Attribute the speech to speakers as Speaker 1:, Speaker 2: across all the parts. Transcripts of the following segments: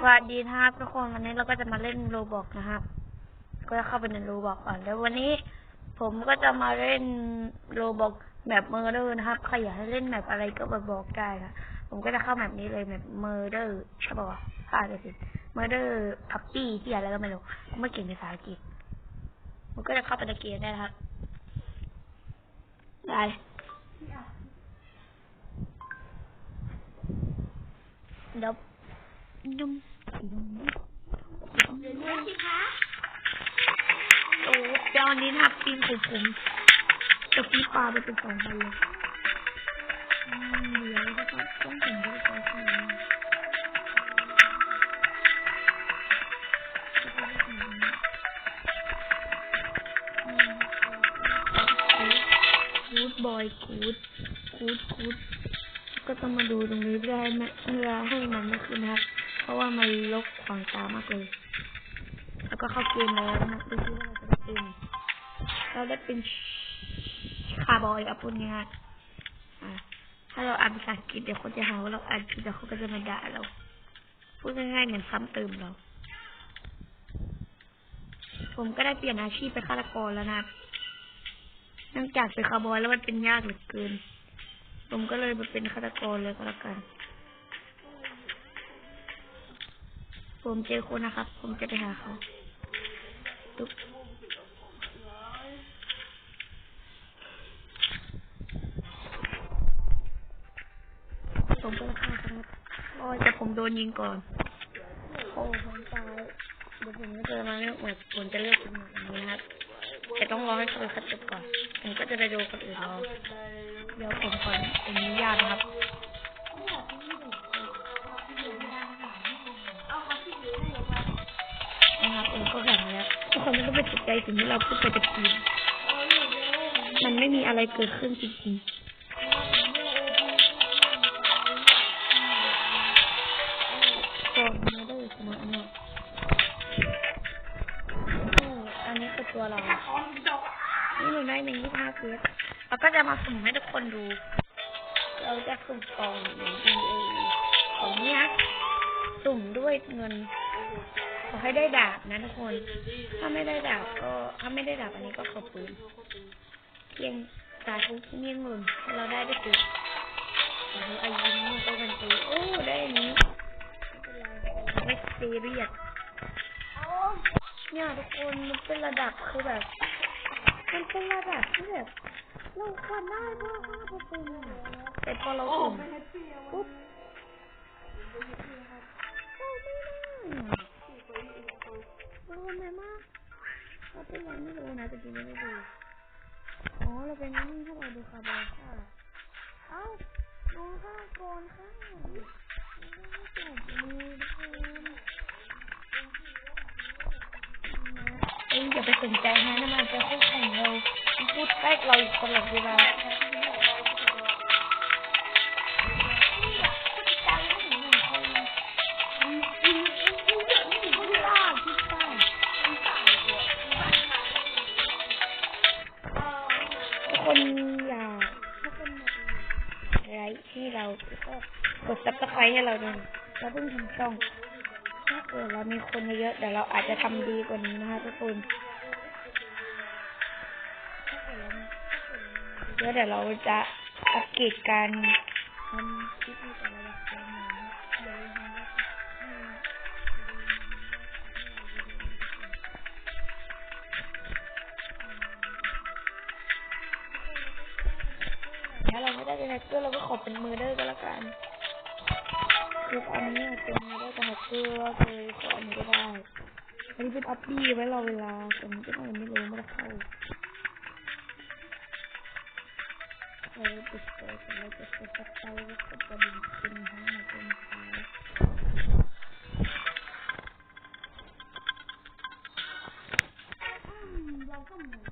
Speaker 1: สวัสดีครับทุกคนวันนี้เราก็จะมาเล่นโรบอกนะครับ ก็จะเข้าไปในโรบอกก่อนแล้ววันนี้ ผมก็จะมาเล่นโรบอกแมปเมอร์เดอร์นะครับใครอยากให้เล่นแมปอะไรก็มาบอกได้นะผมก็จะเข้าแมปนี้เลยแมปเมอร์เดอร์ใช่ป่าวะพลาดเลยสิเมอร์เดอร์พับปี้ที่อะไรก็ไม่รู้ไม่เก่งภาษาอังกฤษผมก็จะเข้าไปในเกมได้นะครับได้เดี๋ยว นุ่มโอ้เดี๋ยวอันนี้นะครับปีนของผมจะฟีปลาไปเป็นสองพันเลยอืมเดี๋ยวก็ต้องถึงด้วยกันใช่ไหมกูดบอยกูดกูดกูดก็ต้องมาดูตรงนี้เพื่อให้มันเพื่อให้มันไม่ขึ้นนะครับ เพราะว่ามันลกขวางตามากเลย แล้วก็เข้าเกมแล้วนะดูซิว่าเราจะได้เป็นเราได้เป็นคาร์บอยอะพูดง่ายๆถ้าเราอ่านภาษาอังกฤษเดี๋ยวคนจะหาว่าเราอ่านผิดเดี๋ยวเขาก็จะมาด่าเรา พูดง่ายๆเหมือนซ้ำเติมเรา ผมก็ได้เปลี่ยนอาชีพเป็นฆาตกรแล้วนะเนื่องจากเป็นคาร์บอยแล้วมันเป็นยากเหลือเกิน ผมก็เลยมาเป็นฆาตกรเลยก็แล้วกัน ผมเจอคนนะครับ ผมจะไปหาเขาตุ๊บผมก็ราคาครับโอ้ยแต่ผมโดนยิงก่อน โอ้ผมตายเดี๋ยวผมก็จะมาเลือกแบบผมจะเลือกเป็นแบบนี้นะครับ แต่ต้องรอให้เขาคัดจบก่อน ผมก็จะไปดูคนอื่นรอเดี๋ยวผมขออนุญาตนะครับ สนใจสิ่งที่เราพูดไปตะกี้มันไม่มีอะไรเกิดขึ้นจริงๆก่อนมาได้สมาอันนี้โอ้อันนี้คือตัวเรา นี่หนูได้หนึ่งยี่ห้าเฟสเราก็จะมาสุ่มให้ทุกคนดู เราจะสุ่มกล่องหนึ่ง E A ของเนี้ยสุ่มด้วยเงิน อให้ได้ดาบนะทุกคน ถ้าไม่ได้ดาบก็ถ้าไม่ได้ดาบอันนี้ก็ขอปืนเพียงสาธุที่เมียงหล่นเราได้ด้วยปืออายุมันก็เป็นปืนโอ้ได้อันนี้ไม่ซีเรียสเนี่ยทุกคนมันเป็นระดับคือแบบมันเป็นระดับที่แบบเราควรได้เพราะว่าเปอร์เซ็นแต่พอเราสุ่มปุ๊บเราไม่ได้อะเราทำไมมาเราเป็นอะไรไม่รู้นะแต่จริงไม่ได้ดูอ๋อเราเป็นนี่ถ้าเราดูคาร์บอนค่ะเอ้าดูข้าก่อนค่ะไม่จบเลยทุกคนนะเอ้ยอย่าไปสนใจฮะน้ำมันจะคู่แข่งเราพูดใกล้เราอีกคนหลังเวลา คนอย่าทุกคนอย่าไลค์ที่เราก็กดซับสไครต์ให้เราด้วยเราเพิ่งทำช่องถ้าเกิดเรามีคนเยอะเดี๋ยวเราอาจจะทำดีกว่านี้นะคะทุกคนเดี๋ยวเดี๋ยวเราจะอัปเกรดการทำคลิปนี้แต่ละอย่าง เราไม่ได้เป็นแฮกเกอร์เราก็ขอเป็นมือเดอร์ก็แล้วกัน คือตอนนี้เป็นมือเดอร์กับแฮกเกอร์ก็คือขออันนี้ก็ได้ อันนี้เป็นอัปปี้ไว้รอเวลาแต่มันก็ยังไม่รู้ไม่ได้เข้าเราติดต่อกันเราจะติดต่อไปว่าจะเป็นเป็นห้างเป็นท้ายนี่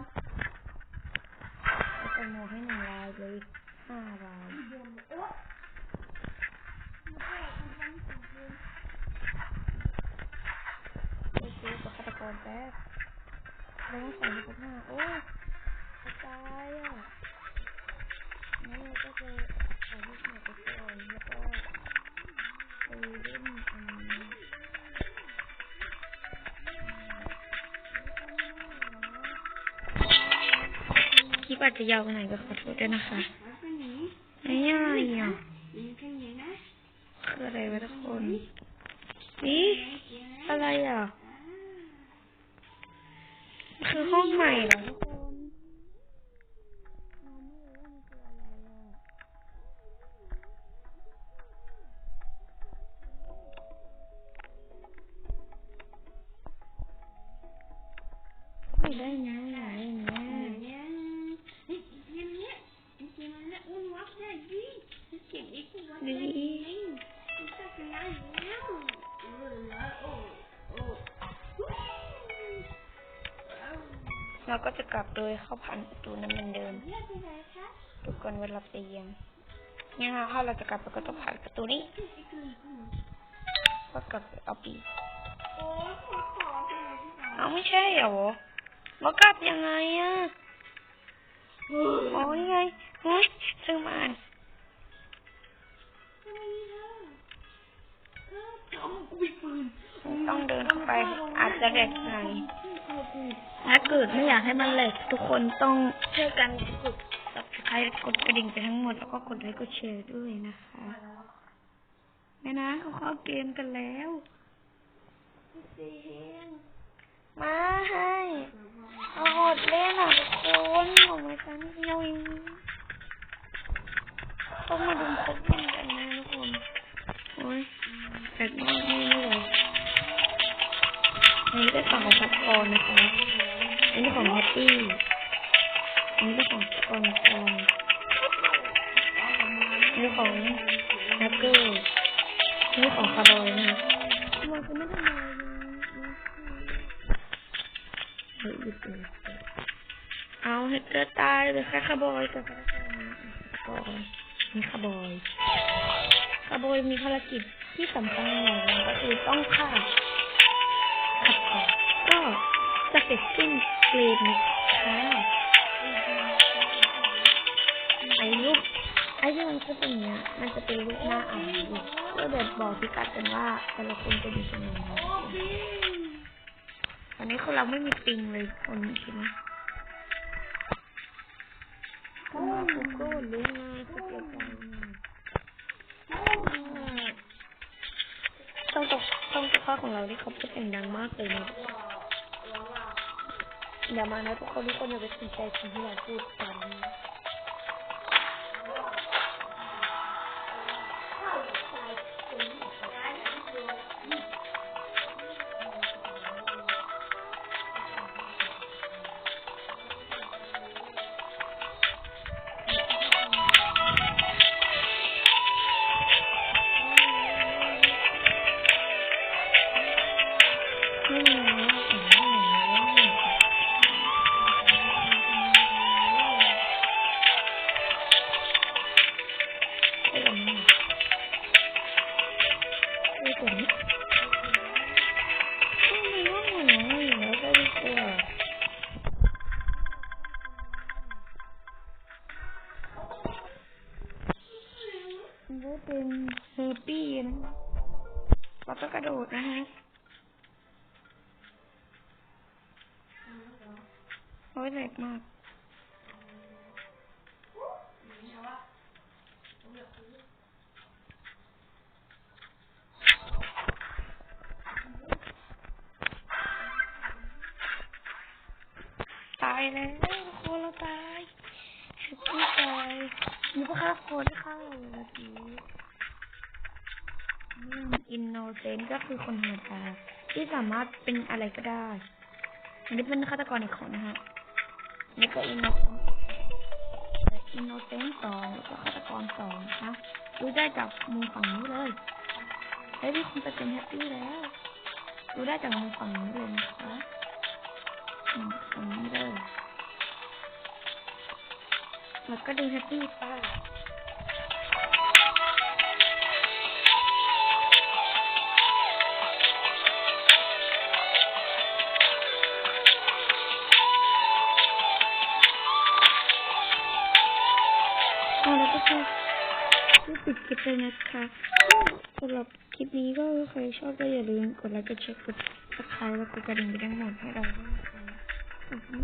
Speaker 2: โอ้ค่ะบอล
Speaker 1: เราใส่หมให้หนึ่งลายเลยห้าลาย
Speaker 2: บน
Speaker 1: โอเคกับฆาตกรแป๊บเราต้องใส่ในพวกหน้าโอ้ตายอะนี่ก็จอ จจะยาวไปหน่อยก็ขอโทษด้วยนะคะไอ้อะไรอะคืออะไรวะทุกคนนี่อะไรอะ คือห้องใหม่เหรอทุกคนเราไม่รู้ว่ามันคืออะไรอะไม่ได้นะไหนเนี่ยดี เราก็จะกลับโดยเข้าผ่านประตูนั้นเหมือนเดิมทุกคนเวลาเยี่ยมเนี่ค่ะถ้าเราจะกลับเราก็ต้องผ่านประตูนี้ก็กลับเอาปีเอาไม่ใช่เหรอเรากลับยังไงอะอ๋อนี่ไงเฮ้ยซื้อมาอ่าน ต้องเดินเข้าไป อาจจะแหลกหน่อยถ้าเกิดไม่อยากให้มันแหลกทุกคนต้องช่วยกันกด subscribe กดกระดิ่งไปทั้งหมด แล้วก็กดไลค์กดแชร์ด้วยนะคะแม่นะเขาเข้าเกมกันแล้วมาให้เอาหดเล่นอะทุกคนของมาฉันเดียวเองต้องมาดูครบกันกันนะทุกคนโอ้ยแต่ไม่ไม่เลยอันนี้ เป็นฝั่งของพัดกรนะคะอันนี้ของแฮปปี้อันนี้เป็นของกองกองอันนี้ของนักเกอร์อันนี้ของคาร์บอยนะคะมันคือไม่ไรเลยเฮ้ยหยุดเลยเอาให้เกิดตายเลยค่ะคาร์บอยกับคาร์บอยนี่คาร์บอยคาร์บอยมีภารกิจที่สำคัญอย่างก็คือต้องฆ่า จะเสร็จสิ้นเกมนะคะไอ้ลูกไอ้ที่มันคือเป็นอย่างเนี้ยมันจะเป็นลูกหน้าอ่านอยู่ก็เดี๋ยวบอกพิกัดกันว่าแต่ละคนจะอยู่ตรงไหนนะตอนนี้คือเราไม่มีปิงเลยคนใช่ไหมทำมากูก็รู้นะสเกลใจนะต้องตกต้องตกข้อของเราที่เขาพูดเสียงดังมากเลยนะ อย่ามานะทุกค ระโดดนะฮะโอ้ยแรงมากตายแล้วคนเราตายชุดที่ตายมีพวกข้าคนเข้าเมื่อกี้ อินโนเซนต์ก็คือคนธรรมดาที่สามารถเป็นอะไรก็ได้ อันนี้เป็นฆาตกรอีกคนนะฮะนี่ก็อินโนอินโนเซนต์สองแล้วก็ฆาตกรสองนะดูได้จากมุมฝั่งนี้เลยเฮ้ยพี่คุณจะเป็นแฮปปี้แล้วดูได้จากมุมฝั่งนี้เลยนะคะฝั่งนี้เลยแล้วก็ดูแฮปปี้ไป้า ก็จะช่ปิดคลิปเลยนะคะสำหรับคลิปนี้ก็ใครชอบก็อย่าลืมกดไลค์กดแชร์กดซับสไครต์และกดกระดิ่งไปทั้งหมดให้เราด้วยนะคะขอบคุณ